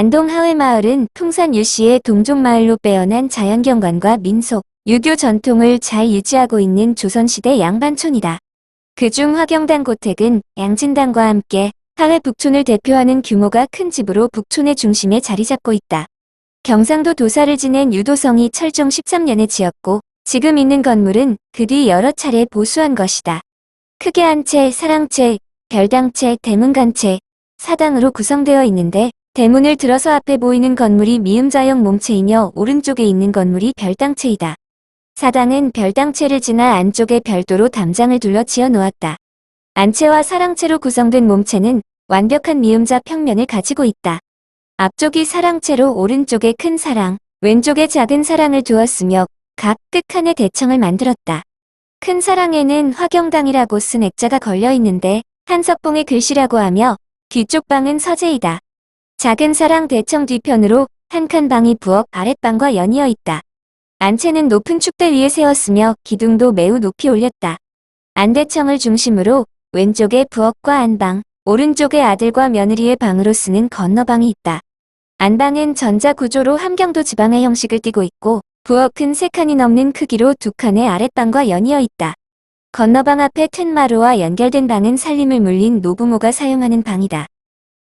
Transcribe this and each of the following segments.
안동 하회마을은 풍산 유씨의 동종마을로 빼어난 자연경관과 민속, 유교 전통을 잘 유지하고 있는 조선시대 양반촌이다. 그중 화경당 고택은 양진당과 함께 하회 북촌을 대표하는 규모가 큰 집으로 북촌의 중심에 자리 잡고 있다. 경상도 도사를 지낸 유도성이 철종 13년에 지었고 지금 있는 건물은 그 뒤 여러 차례 보수한 것이다. 크게 한 채, 사랑채, 별당채, 대문간채, 사당으로 구성되어 있는데 대문을 들어서 앞에 보이는 건물이 미음자형 몸체이며 오른쪽에 있는 건물이 별당채이다. 사당은 별당채를 지나 안쪽에 별도로 담장을 둘러 지어 놓았다. 안채와 사랑채로 구성된 몸체는 완벽한 미음자 평면을 가지고 있다. 앞쪽이 사랑채로 오른쪽에 큰 사랑, 왼쪽에 작은 사랑을 두었으며 각 끝칸에 대청을 만들었다. 큰 사랑에는 화경당이라고 쓴 액자가 걸려 있는데 한석봉의 글씨라고 하며 뒤쪽 방은 서재이다. 작은 사랑 대청 뒤편으로 한 칸 방이 부엌 아랫방과 연이어 있다. 안채는 높은 축대 위에 세웠으며 기둥도 매우 높이 올렸다. 안대청을 중심으로 왼쪽에 부엌과 안방, 오른쪽에 아들과 며느리의 방으로 쓰는 건너방이 있다. 안방은 전자 구조로 함경도 지방의 형식을 띠고 있고 부엌은 세 칸이 넘는 크기로 두 칸의 아랫방과 연이어 있다. 건너방 앞에 툇마루와 연결된 방은 살림을 물린 노부모가 사용하는 방이다.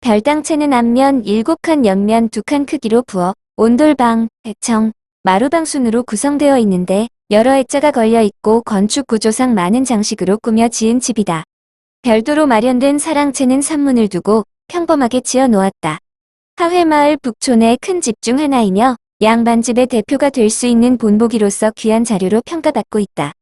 별당채는 앞면 7칸 옆면 2칸 크기로 부엌, 온돌방, 대청, 마루방 순으로 구성되어 있는데 여러 액자가 걸려 있고 건축 구조상 많은 장식으로 꾸며 지은 집이다. 별도로 마련된 사랑채는 산문을 두고 평범하게 지어 놓았다. 하회마을 북촌의 큰 집 중 하나이며 양반집의 대표가 될 수 있는 본보기로서 귀한 자료로 평가받고 있다.